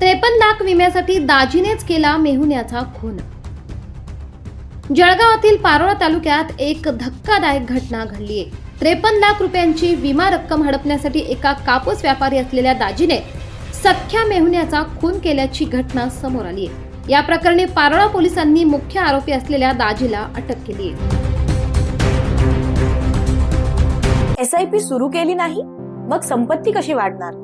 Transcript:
त्रेपन्न लाख विम्यासाठी दाजीनेच केला मेहुण्याचा खून. जळगावातील पारोळा तालुक्यात एक धक्कादायक घटना घडली आहे त्रेपन्न लाख रुपयांची विमा रक्कम हडपण्यासाठी एका कापूस व्यापारी असलेल्या दाजीने सख्या मेहुण्याचा खून केल्याची घटना समोर आली आहे या प्रकरणी पारोळा पोलिसांनी मुख्य आरोपी असलेल्या दाजीला अटक केली आहे एस आय पी सुरू केली नाही? मग संपत्ती कशी वाढणार?